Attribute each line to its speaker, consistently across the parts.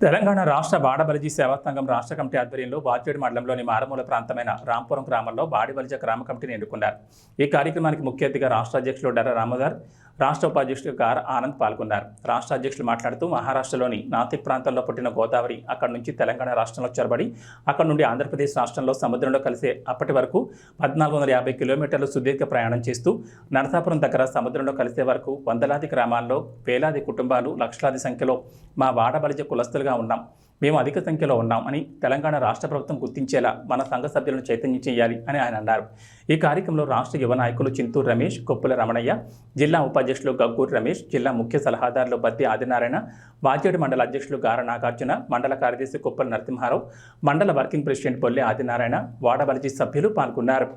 Speaker 1: తెలంగాణ రాష్ట్ర బాడబలిజీ సేవా సంఘం రాష్ట్ర కమిటీ ఆధ్వర్యంలో బాచేడు మండలంలోని మారుమూల ప్రాంతమైన రాంపురం గ్రామంలో బాడిబలిజ గ్రామ కమిటీని ఎన్నుకున్నారు. ఈ కార్యక్రమానికి ముఖ్య అతిథిగా రాష్ట్ర అధ్యక్షులు డర రామదార్ రాష్ట్ర ఉపాధ్యక్షుడు ఆర్ ఆనంద్ పాల్గొన్నారు. రాష్ట్ర అధ్యక్షులు మాట్లాడుతూ మహారాష్ట్రలోని నాసిక్ ప్రాంతంలో పుట్టిన గోదావరి అక్కడి నుంచి తెలంగాణ రాష్ట్రంలో చొరబడి అక్కడి నుండి ఆంధ్రప్రదేశ్ రాష్ట్రంలో సముద్రంలో కలిసే అప్పటి వరకు పద్నాలుగు వందల యాభై కిలోమీటర్లు సుదీర్ఘ ప్రయాణం చేస్తూ నరసాపురం దగ్గర సముద్రంలో కలిసే వరకు వందలాది గ్రామాల్లో వేలాది కుటుంబాలు లక్షలాది సంఖ్యలో మా వాడబలిజ కులస్తులుగా ఉన్నాం. మేము అధిక సంఖ్యలో ఉన్నాం అని తెలంగాణ రాష్ట్ర ప్రభుత్వం గుర్తించేలా మన సంఘ సభ్యులను చైతన్యం చేయాలి అని ఆయన అన్నారు. ఈ కార్యక్రమంలో రాష్ట్ర యువ నాయకులు చింతూరు రమేష్ కొప్పుల రమణయ్య జిల్లా ఉపాధ్యక్షులు గగ్గూరు రమేష్ జిల్లా ముఖ్య సలహాదారులు బద్ది ఆదినారాయణ వాజేడు మండల అధ్యక్షులు గార నాగార్జున మండల కార్యదర్శి కొప్పల నరసింహారావు మండల వర్కింగ్ ప్రెసిడెంట్ బొల్లె ఆదినారాయణ వాడబలిజీ సభ్యులు పాల్గొన్నారు.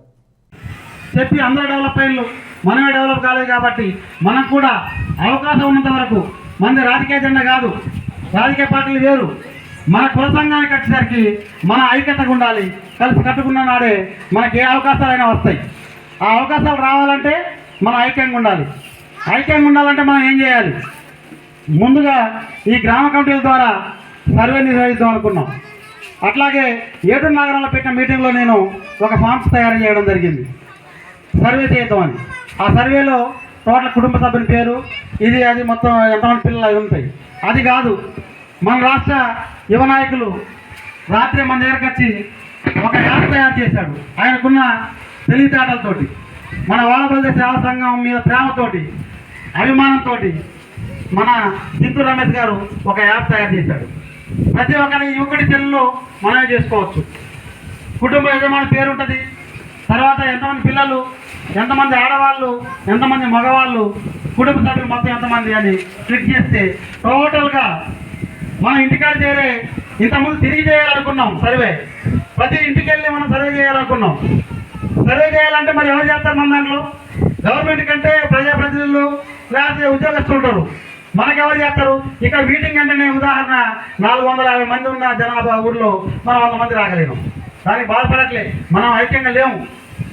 Speaker 2: చెప్పి అందరూ డెవలప్ అయ్యారు మనమే డెవలప్ కాలేదు కాబట్టి మనం కూడా అవకాశం ఉన్నంత వరకు రాజకీయ జెండా కాదు రాజకీయ పార్టీలు వేరు. మన కుల సంఘానికి వచ్చేసరికి మన ఐక్యతగా ఉండాలి. కలిసి కట్టుకున్న నాడే మనకి ఏ అవకాశాలైనా వస్తాయి. ఆ అవకాశాలు రావాలంటే మనం ఐక్యంగా ఉండాలి. ఐక్యంగా ఉండాలంటే మనం ఏం చేయాలి? ముందుగా ఈ గ్రామ కమిటీల ద్వారా సర్వే నిర్వహిద్దాం అనుకున్నాం. అట్లాగే ఏడు నగరాల్లో పెట్టిన మీటింగ్లో నేను ఒక ఫామ్స్ తయారు చేయడం జరిగింది. సర్వే చేద్దామని. ఆ సర్వేలో టోటల్ కుటుంబ సభ్యుల పేరు ఇది అది మొత్తం ఎంతమంది పిల్లలు అవి ఉంటాయి. అది కాదు. మన రాష్ట్ర యువ నాయకులు రాత్రి మన దగ్గరకు వచ్చి ఒక యాప్ తయారు చేశాడు. ఆయనకున్న తెలివితేటలతోటి మన వాళ్ళ సేవా సంఘం మీద ప్రేమతోటి అభిమానంతో మన చింతూరు రమేష్ గారు ఒక యాప్ తయారు చేశాడు. ప్రతి ఒక్కరి యువకుడి చెల్లెలు మనమే చేసుకోవచ్చు. కుటుంబ యజమాని పేరు ఉంటుంది. తర్వాత ఎంతమంది పిల్లలు ఎంతమంది ఆడవాళ్ళు ఎంతమంది మగవాళ్ళు కుటుంబ సభ్యులు మొత్తం ఎంతమంది అని క్లిక్ చేస్తే టోటల్గా మన ఇంటికాడ చేరే ఇంతకుముందు తిరిగి చేయాలనుకున్నాం సర్వే. ప్రతి ఇంటికి వెళ్ళి మనం సర్వే చేయాలనుకున్నాం. సర్వే చేయాలంటే మరి ఎవరు చేస్తారు మన దాంట్లో? గవర్నమెంట్ కంటే ప్రజాప్రతినిధులు లేకపోతే ఉద్యోగస్తులు ఉంటారు. మనకెవరు చేస్తారు? ఇక్కడ మీటింగ్ అంటేనే ఉదాహరణ నాలుగు వందల యాభై మంది ఉన్న జనాభా ఊర్లో మనం వంద మంది రాగలేము దానికి బాధపడట్లే. మనం ఐక్యంగా లేము.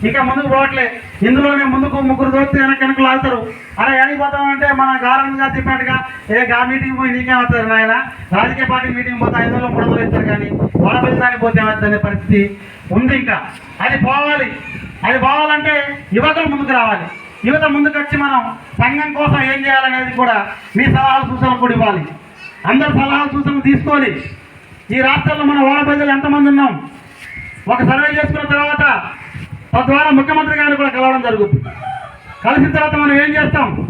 Speaker 2: ఇంకా ముందుకు పోవట్లే. ఇందులోనే ముందుకు ముగ్గురు దోస్తే వెనక వెనక లాగుతారు. అరే వెళ్ళిపోతామంటే మన గారంగా చెప్పినట్టుగా ఏ గా మీటింగ్ పోయి నీకేం వస్తారు నాయన? రాజకీయ పార్టీ మీటింగ్ పోతే ఐదు వందలు మూడు వందలు ఇస్తారు కానీ వాళ్ళ పోతే ఏమవుతుంది పరిస్థితి? ఉంది ఇంకా. అది పోవాలి. అది పోవాలంటే యువకులు ముందుకు రావాలి. యువత ముందుకు వచ్చి మనం సంఘం కోసం ఏం చేయాలనేది కూడా మీ సలహాలు సూచనలు కూడా ఇవ్వాలి. అందరు సలహాలు సూచనలు తీసుకోవాలి. ఈ రాష్ట్రంలో మన ఓడ ప్రజలు ఎంతమంది ఉన్నాం? ఒక సర్వే చేసుకున్న తర్వాత తద్వారా ముఖ్యమంత్రి గారిని కూడా కలవడం జరుగుతుంది. కలిసిన తర్వాత మనం ఏం చేస్తాం?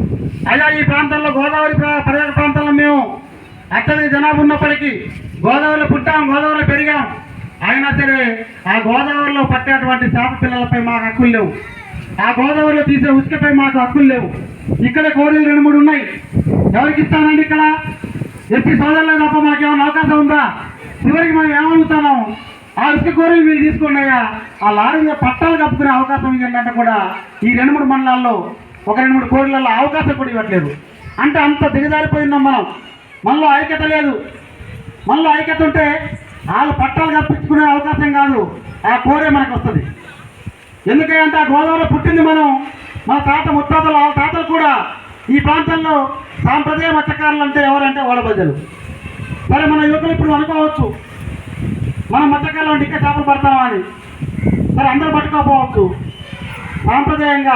Speaker 2: అయ్యా ఈ ప్రాంతంలో గోదావరి ప్రా- పర్యాటక ప్రాంతంలో మేము అత్యధిక జనాభా ఉన్నప్పటికీ గోదావరిలో పుట్టాం గోదావరిలో పెరిగాం. అయినా సరే ఆ గోదావరిలో పట్టేటువంటి చేప పిల్లలపై మాకు హక్కులు లేవు. ఆ గోదావరిలో తీసే ఉసుకపై మాకు హక్కులు లేవు. ఇక్కడ కోడీలు రెండు మూడు ఉన్నాయి. ఎవరికి ఇస్తానండి ఇక్కడ? ఎంపీ సోదరులే తప్ప మాకేమైనా అవకాశం ఉందా? చివరికి మనం ఏమడుగుతున్నాం? ఇసుక కోరి వీళ్ళు తీసుకున్నాయా ఆ లారీ మీద పట్టాలు కప్పుకునే అవకాశం ఇవ్వండి కూడా ఈ రెండు మూడు మండలాల్లో ఒక రెండు మూడు కోడిలలో అవకాశం కూడా ఇవ్వట్లేదు. అంటే అంత దిగజారిపోయినాం మనం. మనలో ఐక్యత లేదు. మనలో ఐక్యత ఉంటే వాళ్ళు పట్టాలు కప్పించుకునే అవకాశం కాదు. ఆ కోరే మనకు వస్తుంది. ఎందుకంటే ఆ గోదావరిలో పుట్టింది మనం. మన తాత ముత్తాతలు వాళ్ళ తాతలు కూడా ఈ ప్రాంతంలో సాంప్రదాయ మత్స్యకారులు అంటే ఎవరంటే వాళ్ళ ప్రజలు. సరే మన యువకులు ఇప్పుడు అనుకోవచ్చు. మనం మధ్యకాలంలో ఇంకా చేపలు పడతామని సరే అందరూ పట్టుకోకపోవచ్చు సాంప్రదాయంగా